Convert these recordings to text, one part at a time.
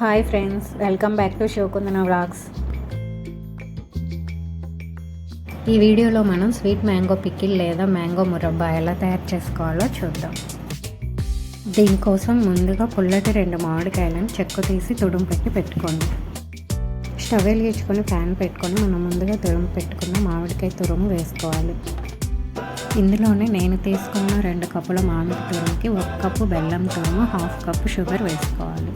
Hi friends welcome back to Shivakundana vlogs. ఈ వీడియోలో మనం స్వీట్ మ్యాంగో పికిల్ లేదా మ్యాంగో మురబ్బా ఎలా తయారు చేసుకోవాలో చూద్దాం. దీనికోసం ముందుగా పుల్లటి రెండు మామిడికాయలను చెక్కు తీసి తుడుము పెట్టి పెట్టుకోండి. స్టవ్ వెలిగించుకొని ప్యాన్ పెట్టుకొని మనం ముందుగా తురుము పెట్టుకున్న మామిడికాయ తురుము వేసుకోవాలి. ఇందులోనే నేను తీసుకున్న రెండు కప్పుల మామిడి తురుముకి ఒక కప్పు బెల్లం తురుము హాఫ్ కప్పు షుగర్ వేసుకోవాలి.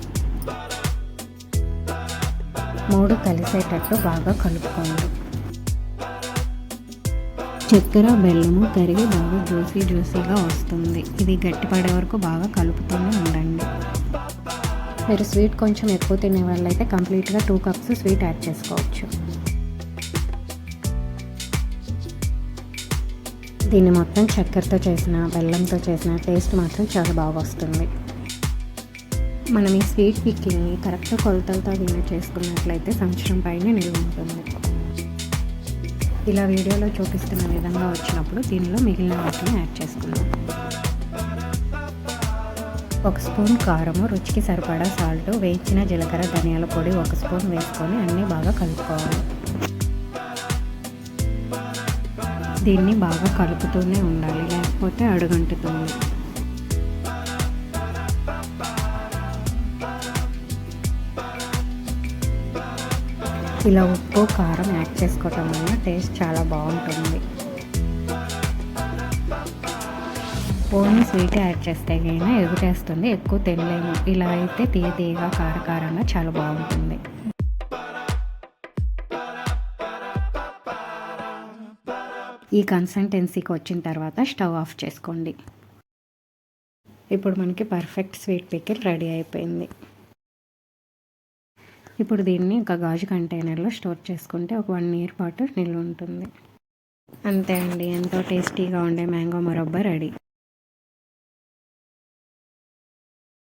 మూడు కలిసేటట్టు బాగా కలుపుకోండి. చక్కెర బెల్లము కరిగి బాగా జ్యూసీ జ్యూసీగా వస్తుంది. ఇది గట్టిపడే వరకు బాగా కలుపుతూనే ఉండండి. మీరు స్వీట్ కొంచెం ఎక్కువ తినే వాళ్ళైతే కంప్లీట్గా టూ కప్స్ స్వీట్ యాడ్ చేసుకోవచ్చు. దీన్ని మొత్తం చక్కెరతో చేసిన బెల్లంతో చేసిన టేస్ట్ మాత్రం చాలా బాగా వస్తుంది. మనం ఈ స్వీట్ పిక్కింగ్ని కరెక్ట్ కొలతలతో దీన్ని చేసుకున్నట్లయితే సంవత్సరం పైన నిలువ ఉంటుంది. ఇలా వీడియోలో చూపిస్తున్న విధంగా వచ్చినప్పుడు దీనిలో మిగిలిన వాటిని యాడ్ చేసుకుందాం. ఒక స్పూన్ కారము రుచికి సరిపడా సాల్ట్ వేయించిన జీలకర్ర ధనియాల పొడి ఒక స్పూన్ వేసుకొని అన్నీ బాగా కలుపుకోవాలి. దీన్ని బాగా కలుపుతూనే ఉండాలి లేకపోతే అడుగంటుతుంది. ఇలా ఉప్పు కారం యాడ్ చేసుకోవటం వల్ల టేస్ట్ చాలా బాగుంటుంది. ఓన్లీ స్వీట్ యాడ్ చేస్తే కైనా ఎగుటేస్తుంది ఎక్కువ తినలేము. ఇలా అయితే తీయ తీయగా కారకారంగా చాలా బాగుంటుంది. ఈ కన్సిస్టెన్సీకి వచ్చిన తర్వాత స్టవ్ ఆఫ్ చేసుకోండి. ఇప్పుడు మనకి పర్ఫెక్ట్ స్వీట్ పికిల్ రెడీ అయిపోయింది. ఇప్పుడు దీన్ని ఒక గాజు కంటైనర్లో స్టోర్ చేసుకుంటే ఒక వన్ ఇయర్ పాటు నిల్వ ఉంటుంది. అంతే అండి ఎంతో టేస్టీగా ఉండే మ్యాంగో మొరబ్బ రెడీ